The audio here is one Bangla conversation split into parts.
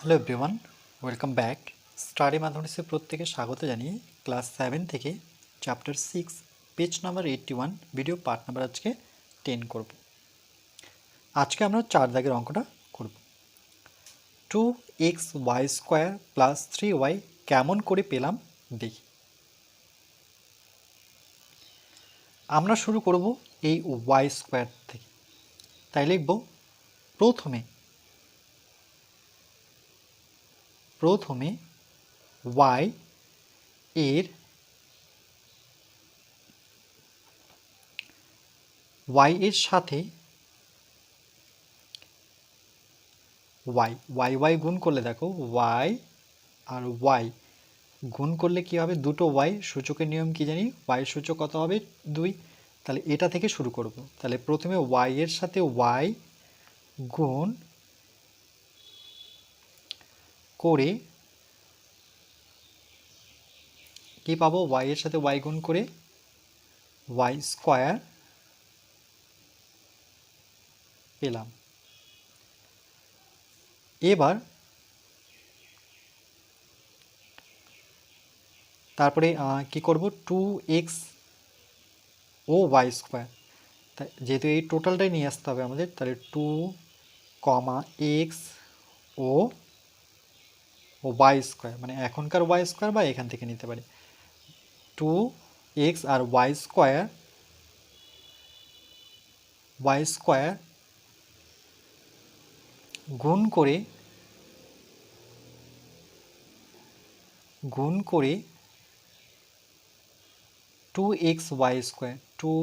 Hello everyone welcome back study ম্যাথমেটিক্সের প্রত্যেকে স্বাগত জানিয়ে ক্লাস সেভেন থেকে chapter six page number eighty one video part number আজকে টেন করব। আজকে আমরা চার দাগের অঙ্কটা করব। Two x y square plus three y কেমন করে পেলাম দেখি। আমরা শুরু করব এই ওয়াই স্কোয়ার থেকে। তাই লিখব, প্রথমে প্রথমে y এর y এর সাথে y y y গুণ করলে দেখো y আর y গুণ করলে কি হবে? দুটো y সূচকের নিয়ম কি জানি? y সূচক কত হবে? দুই। তাহলে এটা থেকে শুরু করব। তাহলে প্রথমে y এর সাথে y গুণ করে কি পাবো? y এর সাথে y গুণ করে y স্কোয়ার পেলাম। এবার তারপরে কি করব? টু এক্স ও ওয়াই স্কোয়ার যেহেতু এই টোটালটাই নিয়ে আসতে হবে আমাদের, তাহলে টু কমা এক্স ও ওয়াই স্কোয়ার মানে এখনকার ওয়াই স্কোয়ার বা এখান থেকে নিতে পারি। টু এক্স আর ওয়াই স্কোয়ার ওয়াই স্কোয়ার গুণ করে গুণ করে two x y square two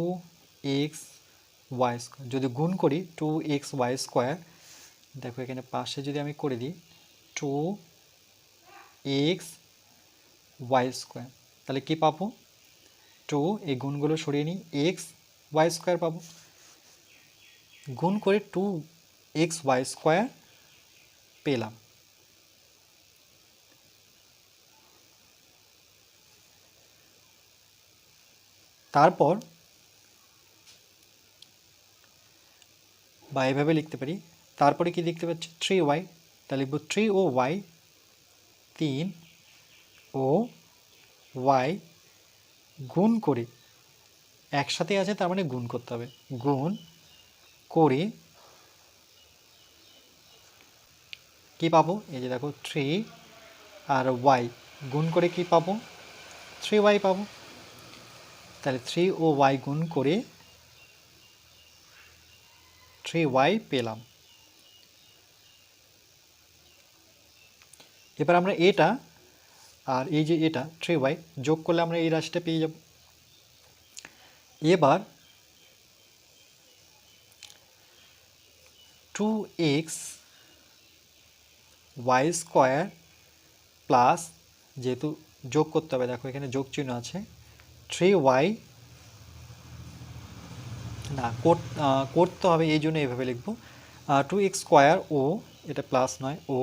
x y square যদি গুণ করি টু এক্স ওয়াই স্কোয়ার দেখো এখানে পাশে যদি আমি করে দিই টু এক্স ওয়াই স্কোয়ার তাহলে কী পাবো? টু এই গুণগুলো সরিয়ে নিই। এক্স ওয়াই স্কোয়ার পাবো। গুণ করে টু এক্স ওয়াই স্কোয়ার পেলাম। তারপর বা এভাবে লিখতে পারি। তারপরে কি লিখতে পাচ্ছি? থ্রি ওয়াই তাহলে লিখব থ্রি ও ওয়াই তিন ও ওয়াই গুণ করে, একসাথে আছে তার মানে গুণ করতে হবে। গুণ করে কি পাবো? এই যে দেখো থ্রি আর ওয়াই, গুণ করে কি পাবো? থ্রি ওয়াই পাবো। তাহলে থ্রি ও ওয়াই গুণ করে থ্রি ওয়াই পেলাম। এবার আমরা এটা আর এই যে এটা, থ্রি ওয়াই, যোগ করলে আমরা এই রাশিটা পেয়ে যাব। এবার two x y square plus যেহেতু যোগ করতে হবে, দেখো এখানে যোগ চিহ্ন আছে। থ্রি ওয়াই না করতে হবে এই জন্য এভাবে লিখব। টু এক্স স্কোয়ার ও, এটা প্লাস নয়, ও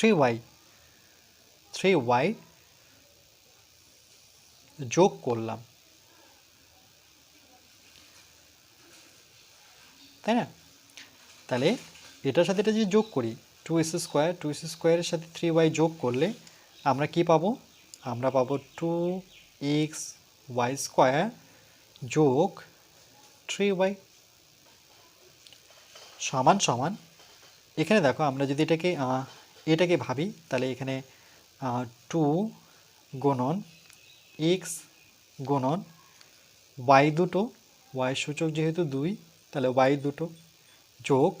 থ্রি ওয়াই থ্রি ওয়াই যোগ করলাম। তাই না? তাহলে এটার সাথে এটা যদি যোগ করি two S square two S স্কোয়ারের সাথে থ্রি ওয়াই যোগ করলে আমরা কি পাবো? আমরা পাবো টু এক্স ওয়াই স্কোয়ার যোগ থ্রি ওয়াই সমান সমান। এখানে দেখো আমরা যদি এটাকে এটাকে ভাবি, তাহলে এখানে টু গুণন এক্স গুণন ওয়াই দুটো ওয়াই সূচক যেহেতু দুই, তাহলে ওয়াই দুটো যোগ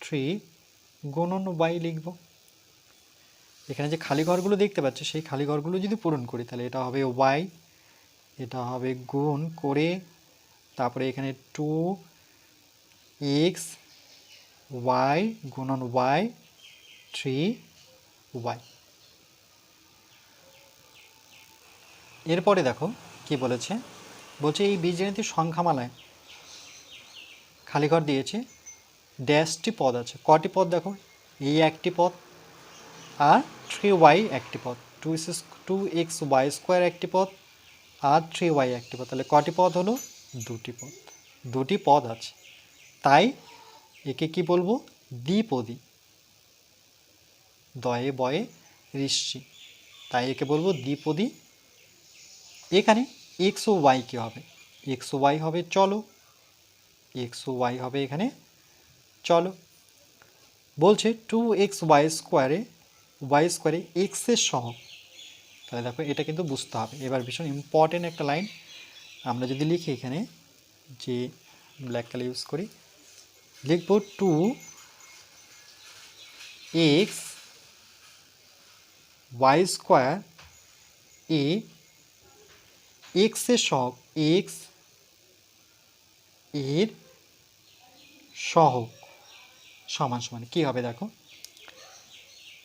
থ্রি গুণন ওয়াই লিখব। এখানে যে খালি ঘরগুলো দেখতে পাচ্ছ, সেই খালি ঘরগুলো যদি পূরণ করি, তাহলে এটা হবে ওয়াই এটা হবে গুণ করে তারপরে এখানে টু এক্স ওয়াই গুণন ওয়াই থ্রি ওয়াই এরপরে দেখো কি বলেছে? বলছে, এই বীজগণিতের সংখ্যামালায় খালি ঘর দিয়েছে, ড্যাশটি পদ আছে। কটি পদ দেখো? এই একটি পদ আর থ্রি ওয়াই একটি পদ। Two two x y square একটি পদ আর থ্রি ওয়াই একটি পদ। তাহলে কটি পদ হলো? দুটি পদ। দুটি পদ আছে। তাই একে কি বলব? দ্বিপদী। দয়ে বয়ে ঋষি। তাই একে বলব দ্বিপদী। এখানে এক্স ও ওয়াই কী হবে। এক্স ও ওয়াই হবে চলো। এক্স ও ওয়াই হবে এখানে চলো। বলছে টু এক্স ওয়াই স্কোয়ারে ওয়াই স্কোয়ারে এক্সের সহগ তাহলে দেখো এটা কিন্তু বুঝতে হবে। এবার ভীষণ ইম্পর্টেন্ট একটা লাইন আমরা যদি লিখি এখানে যে ব্ল্যাক কালার ইউজ করি, লিখব টু এক্স ওয়াই স্কোয়ার এ এক্সের সহগ এক্সের সহগ সমান সমান। কী হবে দেখো?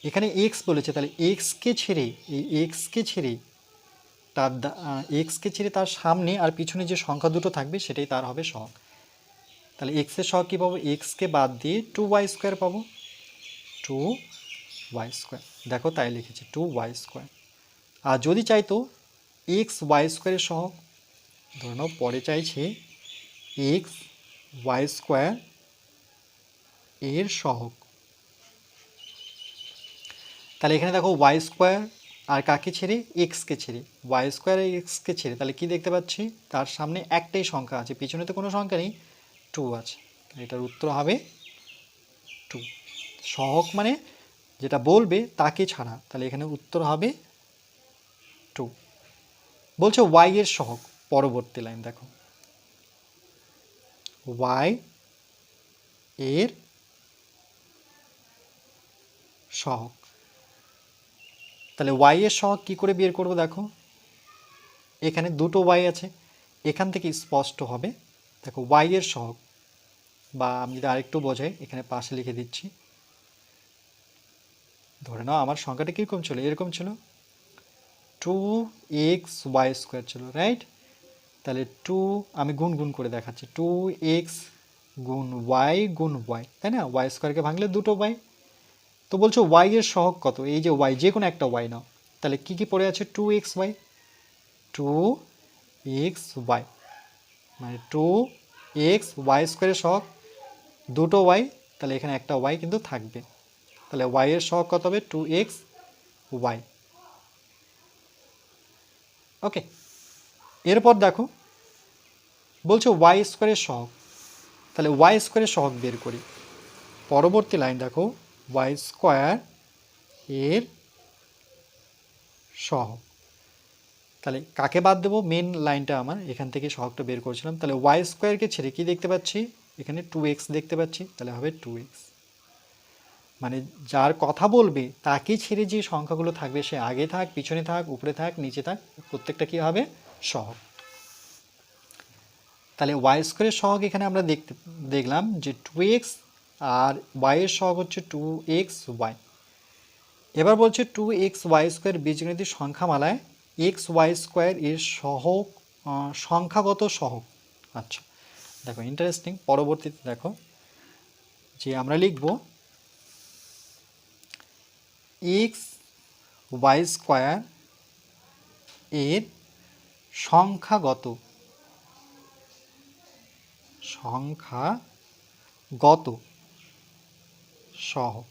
এখানে এক্স বলেছে, তাহলে এক্সকে ছেড়ে, এই এক্সকে ছেড়ে তার এক্সকে ছেড়ে তার সামনে আর পিছনে যে সংখ্যা দুটো থাকবে সেটাই তার হবে সহগ। তাহলে এক্সের সহগ কী পাবো? এক্সকে বাদ দিয়ে টু ওয়াই স্কোয়ার পাবো। টু ওয়াই স্কোয়ার দেখো তাই লিখেছে টু ওয়াই স্কোয়ার আর যদি চাইতো এক্স ওয়াই স্কোয়ারের সহগ, ধরে নাও পরে চাইছে এক্স ওয়াই স্কোয়ার এর সহগ। তাহলে এখানে দেখো ওয়াই স্কোয়ার আর কাকে ছেড়ে? এক্সকে ছেড়ে। ওয়াই স্কোয়ার এক্সকে ছেড়ে, তাহলে কি দেখতে পাচ্ছি? তার সামনে একটাই সংখ্যা আছে, পিছনে তো কোনো সংখ্যা নেই টু আছে। এটার উত্তর হবে টু সহগ মানে যেটা বলবে তাকে ছাড়া। তাহলে এখানে উত্তর হবে টু বলছে ওয়াই এর সহগ, পরবর্তী লাইন দেখো। ওয়াই এর সহগ। তাহলে ওয়াই এর সহগ কী করে বের করব, দেখো? এখানে দুটো ওয়াই আছে। এখান থেকে স্পষ্ট হবে। দেখো ওয়াই এর সহগ, বা আমি যদি আরেকটু বোঝাই, এখানে পাশে লিখে দিচ্ছি। ধরে নাও, আমার সংখ্যাটা কীরকম ছিল? এরকম ছিল? টু এক্স ওয়াই স্কোয়ার ছিল রাইট তাহলে টু আমি গুণ গুণ করে দেখাচ্ছি। টু এক্স গুণ ওয়াই গুণ ওয়াই তাই না? ওয়াই স্কোয়ারকে ভাঙলে দুটো ওয়াই তো বলছো ওয়াই এর সহগ কত? এই যে ওয়াই যে কোনো একটা ওয়াই নাও। তাহলে কী কী পড়ে আছে? Two x y two x y মানে টু এক্স ওয়াই স্কোয়ারের সহগ, দুটো ওয়াই তাহলে এখানে একটা ওয়াই কিন্তু থাকবে। তাহলে ওয়াই এর সহগ কত হবে? টু এক্স ওয়াই ওকে এরপর দেখো, বলছে ওয়াই স্কোয়ারের সহগ। তাহলে ওয়াই স্কোয়ারের সহগ বের করি। পরবর্তী লাইন দেখো ওয়াই স্কোয়ার এর সহগ। তাহলে কাকে বাদ দেবো? মেন লাইনটা আমার, এখান থেকে সহগটা বের করেছিলাম। তাহলে ওয়াই স্কোয়ারকে ছেড়ে কি দেখতে পাচ্ছি? এখানে টু এক্স দেখতে পাচ্ছি, তাহলে হবে টু এক্স মানে যার কথা বলবে তাকে ছেড়ে যে সংখ্যাগুলো থাকবে, সে আগে থাক, পিছনে থাক, উপরে থাক, নিচে থাক, প্রত্যেকটা কি হবে? সহগ। তাহলে ওয়াই স্কোয়ারের সহগ এখানে আমরা দেখতে, দেখলাম যে টু এক্স আর ওয়াইয়ের সহগ হচ্ছে টু এক্স ওয়াই এবার বলছে টু এক্স ওয়াই স্কোয়ার বীজগণিতের সংখ্যামালায় এক্স ওয়াই স্কোয়ার এর সহগ সংখ্যাগত সহগ। আচ্ছা দেখো ইন্টারেস্টিং পরবর্তীতে দেখো যে আমরা লিখব এক্স ওয়াই স্কোয়ার এর সংখ্যাগত। সংখ্যাগত। সহ।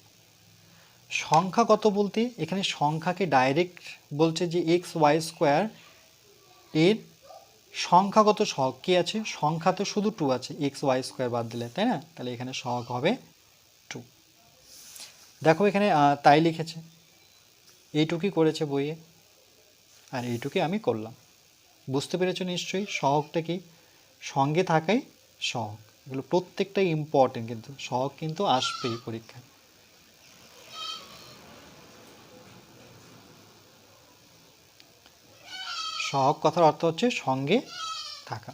সংখ্যাগত বলতে এখানে সংখ্যাকে ডাইরেক্ট বলছে যে এক্স ওয়াই স্কোয়ার এর সংখ্যাগত সহগ কী আছে? সংখ্যা তো শুধু টু আছে। এক্স ওয়াই স্কোয়ার বাদ দিলে, তাই না? তাহলে এখানে সহগ হবে দেখো এখানে তাই লিখেছে। এইটুকুই করেছে বইয়ে, আর এইটুকুই আমি করলাম। বুঝতে পেরেছ নিশ্চয়ই? সহগটা কি? সঙ্গে থাকাই সহগ। এগুলো প্রত্যেকটাই ইম্পর্টেন্ট কিন্তু, সহগ কিন্তু আসবেই পরীক্ষায়। সহগ কথার অর্থ হচ্ছে সঙ্গে থাকা।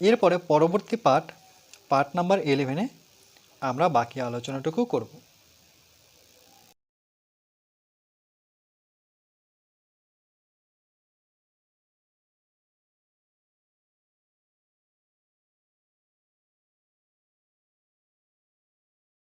এরপরে পরবর্তী পাঠ পার্ট নাম্বার ইলেভেনে আমরা বাকি আলোচনাটুকু করব।